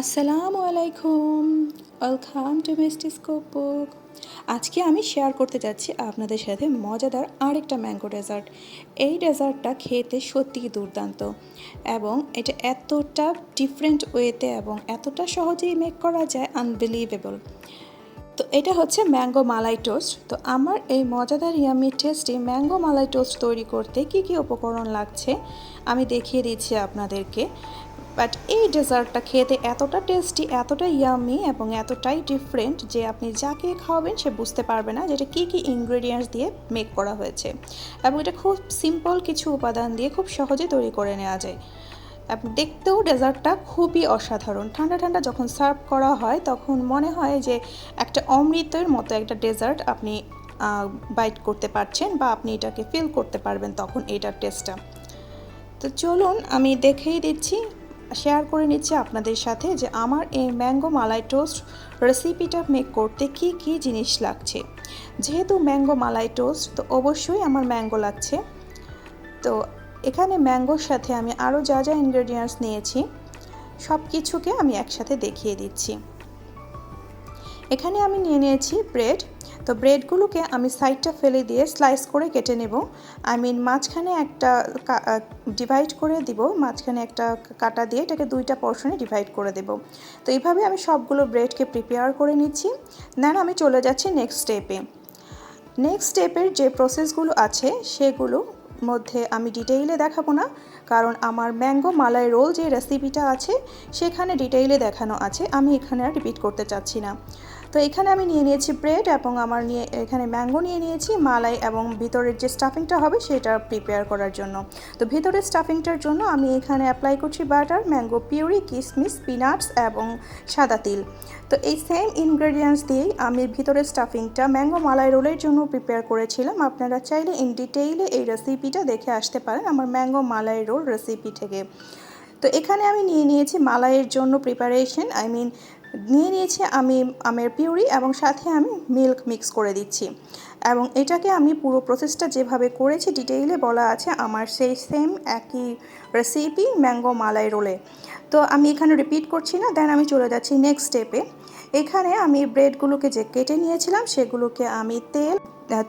আসসালামু আলাইকুম। Welcome to মিস্টিস cookbook আজকে আমি শেয়ার করতে যাচ্ছি আপনাদের সাথে মজাদার আরেকটা ম্যাঙ্গো ডেজার্ট এই ডেজার্টটা খেতে সত্যিই দুর্দান্ত। এবং এটা এতটা ডিফারেন্ট ওয়েতে এবং এতটা সহজেই মেক করা যায় আনবিলিভেবল তো এটা হচ্ছে ম্যাঙ্গো মালাই টোস্ট তো আমার এই মজাদার yummy tasty mango malai toast তৈরি করতে কি কি উপকরণ লাগছে, আমি দেখিয়ে দিচ্ছি আপনাদেরকে। বাট এই ডেজার্টটা খেতে এতটা টেস্টি এতটা ইয়ামি এবং এতটাই ডিফারেন্ট যে আপনি যাকে খাওয়াবেন সে বুঝতে পারবে না যেটা কী কী ইনগ্রেডিয়েন্টস দিয়ে মেক করা হয়েছে। এবং এটা খুব সিম্পল কিছু উপাদান দিয়ে খুব সহজে তৈরি করে নেওয়া যায়। দেখতেও ডেজার্টটা খুবই অসাধারণ। ঠান্ডা ঠান্ডা যখন সার্ভ করা হয়, তখন মনে হয় যে একটা অমৃতের মতো একটা ডেজার্ট আপনি বাইট করতে পারছেন বা আপনি এটাকে ফিল করতে পারবেন তখন এটার টেস্টটা তো চলুন আমি দেখেই দিচ্ছি। শেয়ার করে নিচ্ছি আপনাদের সাথে যে আমার এই ম্যাঙ্গো মালাই টোস্ট রেসিপিটা মেক করতে কি কি জিনিস লাগছে। যেহেতু ম্যাঙ্গো মালাই টোস্ট, তো অবশ্যই আমার ম্যাঙ্গো লাগছে। তো এখানে ম্যাঙ্গোর সাথে আমি আরও যা যা ইনগ্রেডিয়েন্টস নিয়েছি সব কিছুকে আমি একসাথে দেখিয়ে দিচ্ছি। এখানে আমি নিয়ে নিয়েছি ব্রেড তো ব্রেডগুলোকে আমি সাইডটা ফেলে দিয়ে স্লাইস করে কেটে নেব। আই মিন মাঝখানে একটা ডিভাইড করে দিব। মাঝখানে একটা কাটা দিয়ে এটাকে দুইটা পোর্শনে ডিভাইড করে দেব। তো এইভাবে আমি সবগুলো ব্রেডকে প্রিপেয়ার করে নিচ্ছি। দেন আমি চলে যাচ্ছি নেক্সট স্টেপে নেক্সট স্টেপের যে প্রসেসগুলো আছে, সেগুলো মধ্যে আমি ডিটেইলে দেখাবো না। কারণ আমার ম্যাঙ্গো মালাই রোল যে রেসিপিটা আছে, সেখানে ডিটেইলে দেখানো আছে। আমি এখানে আর রিপিট করতে চাচ্ছি না। তো এখানে আমি নিয়ে নিয়েছি ব্রেড এবং আমার নিয়ে, এখানে ম্যাঙ্গো নিয়ে নিয়েছি, মালাই এবং ভিতরের যে স্টাফিংটা হবে সেটা প্রিপেয়ার করার জন্য। তো ভিতরের স্টাফিংটার জন্য আমি এখানে অ্যাপ্লাই করছি বাটার ম্যাঙ্গো পিউরি কিসমিস পিনাটস এবং সাদা তিল। তো এই সেম ইনগ্রেডিয়েন্টস দিয়েই আমি ভিতরের স্টাফিংটা ম্যাঙ্গো মালাই রোলের জন্য প্রিপেয়ার করেছিলাম। আপনারা চাইলে ইন ডিটেইলে এই রেসিপিটা দেখে আসতে পারেন আমার ম্যাঙ্গো মালাই রোল রেসিপি থেকে। তো এখানে আমি নিয়ে নিয়েছি মালাইয়ের জন্য প্রিপারেশন আই মিন নিয়ে নিয়েছি আমি আমের পিউরি এবং সাথে আমি মিল্ক মিক্স করে দিচ্ছি। এবং এটাকে আমি পুরো প্রসেসটা যেভাবে করেছি, ডিটেইলে বলা আছে আমার সেই সেম একই রেসিপি ম্যাঙ্গো মালাই রোলে। তো আমি এখানে রিপিট করছি না দেন আমি চলে যাচ্ছি নেক্সট স্টেপে এখানে আমি ব্রেডগুলোকে যে কেটে নিয়েছিলাম, সেগুলোকে আমি তেল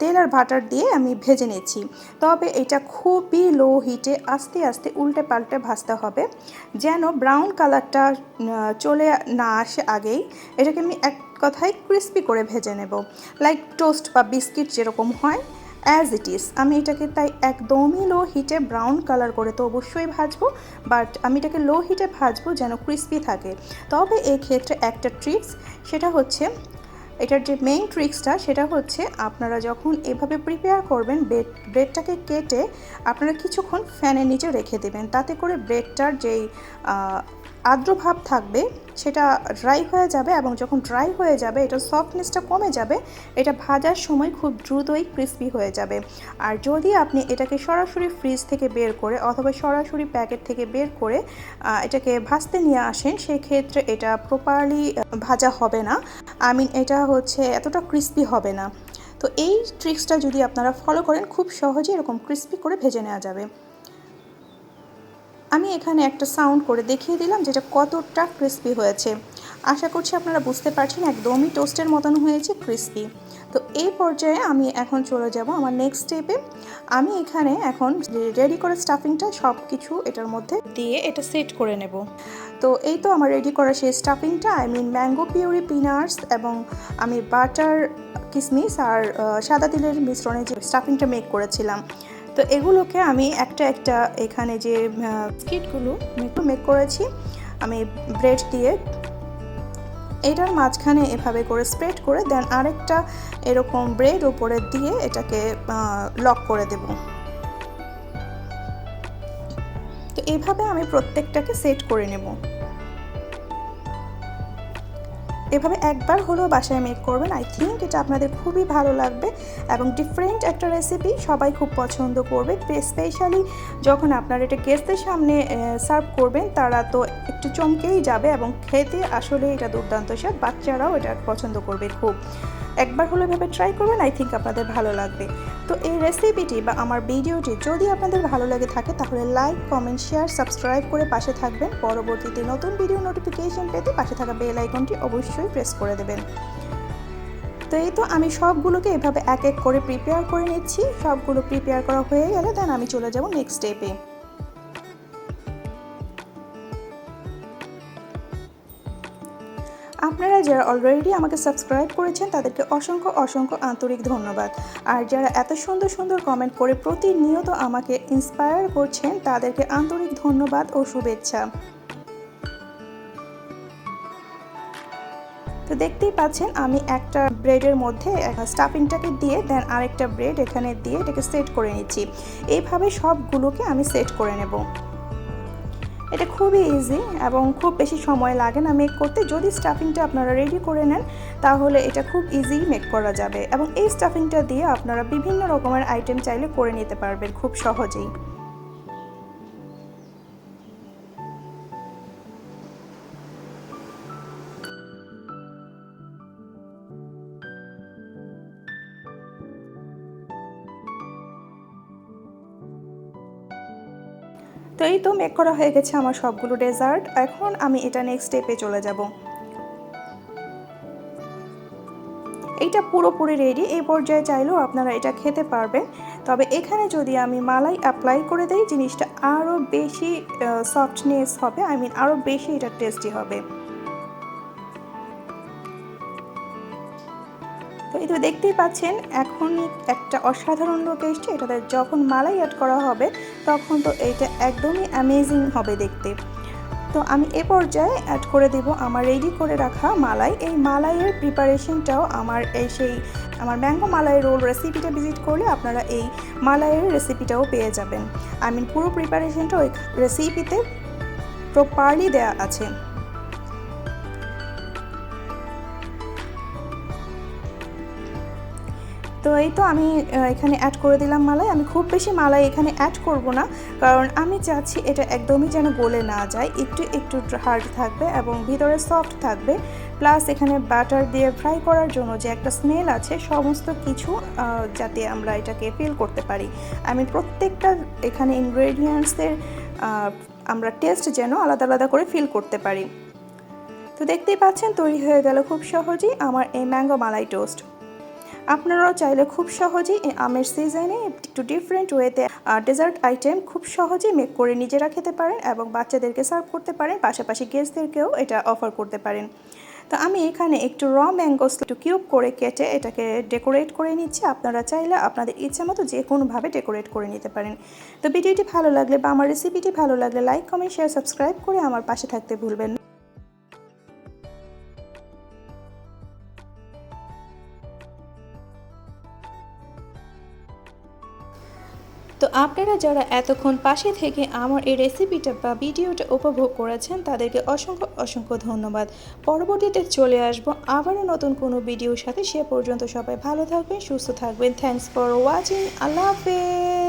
তেল আর বাটার দিয়ে আমি ভেজে নিচ্ছি। তবে এটা খুবই লো হিটে আস্তে আস্তে উল্টে পাল্টে ভাজতে হবে, যেন ব্রাউন কালারটা চলে না আসে আগেই। এটাকে আমি এক কথায় ক্রিস্পি করে ভেজে নেব। লাইক টোস্ট বা বিস্কিট যেরকম হয় অ্যাজ ইট ইজ আমি এটাকে তাই একদমই লো হিটে ব্রাউন কালার করে তো অবশ্যই ভাজবো বাট আমি এটাকে লো হিটে ভাজবো যেন ক্রিস্পি থাকে। তবে ক্ষেত্রে একটা ট্রিক্স সেটা হচ্ছে, এটার যে মেইন ট্রিক্সটা সেটা হচ্ছে আপনারা যখন এভাবে প্রিপেয়ার করবেন ব্রেড ব্রেডটাকে কেটে আপনারা কিছুক্ষণ ফ্যানের নিচে রেখে দেবেন। তাতে করে ব্রেডটার যেই আর্দ্রভাব থাকবে, সেটা ড্রাই হয়ে যাবে এবং যখন ড্রাই হয়ে যাবে এটার সফটনেসটা কমে যাবে, এটা ভাজার সময় খুব দ্রুতই ক্রিস্পি হয়ে যাবে। আর যদি আপনি এটাকে সরাসরি ফ্রিজ থেকে বের করে অথবা সরাসরি প্যাকেট থেকে বের করে এটাকে ভাজতে নিয়ে আসেন, সেক্ষেত্রে এটা প্রপারলি ভাজা হবে না। আই মিন এটা হচ্ছে এতটা ক্রিস্পি হবে না। তো এই ট্রিক্সটা যদি আপনারা ফলো করেন, খুব সহজে এরকম ক্রিস্পি করে ভেজে নেওয়া যাবে। আমি এখানে একটা সাউন্ড করে দেখিয়ে দিলাম যেটা কতটা ক্রিস্পি হয়েছে। আশা করছি আপনারা বুঝতে পারছেন, একদমই টোস্টের মতন হয়েছে ক্রিস্পি তো এই পর্যায়ে আমি এখন চলে যাব আমার নেক্সট স্টেপে আমি এখানে এখন রেডি করে স্টাফিংটা সব কিছু এটার মধ্যে দিয়ে এটা সেট করে নেব। তো এই তো আমার রেডি করা সেই স্টাফিংটা I mean mango puree peanuts এবং আমি বাটার কিসমিস আর সাদা তিলের মিশ্রণে যে স্টাফিংটা মেক করেছিলাম। তো এগুলোকে আমি একটা একটা এখানে যে স্কিটগুলো একটু মেক করেছি, আমি ব্রেড দিয়ে। এটার মাঝখানে এভাবে করে স্প্রেড করে দেন আরেকটা এরকম ব্রেড ওপরে দিয়ে এটাকে লক করে দেব। তো এইভাবে আমি প্রত্যেকটাকে সেট করে নেব। এভাবে একবার হলেও বাসায় মেক করবেন। আই থিঙ্ক এটা আপনাদের খুবই ভালো লাগবে এবং ডিফারেন্ট একটা রেসিপি সবাই খুব পছন্দ করবে। স্পেশালি যখন আপনারা এটা গেস্টদের সামনে সার্ভ করবেন, তারা তো একটু চমকেই যাবে এবং খেতে আসলে এটা দুর্দান্ত স্বাদ। বাচ্চারাও এটা পছন্দ করবে খুব। একবার হলো এভাবে ট্রাই করবেন আই থিঙ্ক আপনাদের ভালো লাগবে। তো এই রেসিপিটি বা আমার ভিডিওটি যদি আপনাদের ভালো লাগে থাকে, তাহলে লাইক কমেন্ট শেয়ার সাবস্ক্রাইব করে পাশে থাকবেন। পরবর্তীতে নতুন ভিডিও নোটিফিকেশন পেতে পাশে থাকা বেল আইকনটি অবশ্যই প্রেস করে দেবেন। তো এই তো আমি সবগুলোকে এভাবে এক এক করে প্রিপেয়ার করে নিচ্ছি। সবগুলো প্রিপেয়ার করা হয়ে গেলে দেন আমি চলে যাব নেক্সট স্টেপে আপনারা যারা অলরেডি আমাকে সাবস্ক্রাইব করেছেন, তাদেরকে অসংখ্য অসংখ্য আন্তরিক ধন্যবাদ। আর যারা এত সুন্দর সুন্দর কমেন্ট করে প্রতিনিয়ত আমাকে ইন্সপায়ার করছেন, তাদেরকে আন্তরিক ধন্যবাদ ও শুভেচ্ছা। তো দেখতেই পাচ্ছেন, আমি একটা ব্রেডের মধ্যে স্টাফিংটাকে দিয়ে দেন আরেকটা ব্রেড এখানে দিয়ে এটাকে সেট করে নিচ্ছি। এইভাবে সবগুলোকে আমি সেট করে নেব। এটা খুবই ইজি এবং খুব বেশি সময় লাগে না মেক করতে। যদি স্টাফিংটা আপনারা রেডি করে নেন, তাহলে এটা খুব ইজি মেক করা যাবে। এবং এই স্টাফিংটা দিয়ে আপনারা বিভিন্ন রকমের আইটেম চাইলে করে নিতে পারবেন খুব সহজেই। তো এই তো মেক করা হয়ে গেছে আমার সবগুলো ডেজার্ট এখন আমি এটা নেক্সট স্টেপে চলে যাব। এইটা পুরোপুরি রেডি এই পর্যায়ে চাইলেও আপনারা এটা খেতে পারবেন। তবে এখানে যদি আমি মালাই অ্যাপ্লাই করে দেই, জিনিসটা আরও বেশি সফটনেস হবে। আই মিন আরও বেশি এটা টেস্টি হবে। এই তো দেখতেই পাচ্ছেন, এখন একটা অসাধারণ লোক এসছে, এটাতে যখন মালাই অ্যাড করা হবে, তখন তো এইটা একদমই অ্যামেজিং হবে দেখতে। তো আমি এ পর্যায়ে অ্যাড করে দেব আমার রেডি করে রাখা মালাই। এই মালাইয়ের প্রিপারেশনটাও আমার এই সেই, আমার ম্যাঙ্গো মালাই রোল রেসিপিটা ভিজিট করলে আপনারা এই মালাইয়ের রেসিপিটাও পেয়ে যাবেন। আই মিন পুরো প্রিপারেশনটা ওই রেসিপিতে প্রপারলি দেওয়া আছে। তো এই তো আমি এখানে অ্যাড করে দিলাম মালাই। আমি খুব বেশি মালাই এখানে অ্যাড করব না, কারণ আমি চাচ্ছি এটা একদমই যেন গলে না যায়। একটু একটু হার্ড থাকবে এবং ভিতরে সফট থাকবে। প্লাস এখানে বাটার দিয়ে ফ্রাই করার জন্য যে একটা স্মেল আছে, সমস্ত কিছু যাতে আমরা এটাকে ফিল করতে পারি। আমি প্রত্যেকটা এখানে ইনগ্রেডিয়েন্টসের আমরা টেস্ট যেন আলাদা আলাদা করে ফিল করতে পারি। তো দেখতেই পাচ্ছেন, তৈরি হয়ে গেল খুব সহজেই আমার এই ম্যাঙ্গো মালাই টোস্ট আপনারাও চাইলে খুব সহজেই এই আমের সিজনে একটু ডিফারেন্ট ওয়েতে ডেজার্ট আইটেম খুব সহজেই মেক করে নিজেরা খেতে পারেন এবং বাচ্চাদেরকে সার্ভ করতে পারেন, পাশাপাশি গেস্টদেরকেও এটা অফার করতে পারেন। তো আমি এখানে একটু র ম্যাঙ্গোস একটু কিউব করে কেটে এটাকে ডেকোরেট করে নিচ্ছি। আপনারা চাইলে আপনাদের ইচ্ছা মতো যে কোনোভাবে ডেকোরেট করে নিতে পারেন। তো ভিডিওটি ভালো লাগলে বা আমার রেসিপিটি ভালো লাগলে লাইক কমেন্ট শেয়ার সাবস্ক্রাইব করে আমার পাশে থাকতে ভুলবেন আপনারা যারা এতক্ষণ পাশে থেকে আমার এই রেসিপিটা বা ভিডিওটা উপভোগ করেছেন, তাদেরকে অসংখ্য অসংখ্য ধন্যবাদ। পরবর্তীতে চলে আসব আবারও নতুন কোনো ভিডিওর সাথে। সে পর্যন্ত সবাই ভালো থাকবেন, সুস্থ থাকবেন। থ্যাংকস ফর ওয়াচিং আল্লাহ হাফেজ।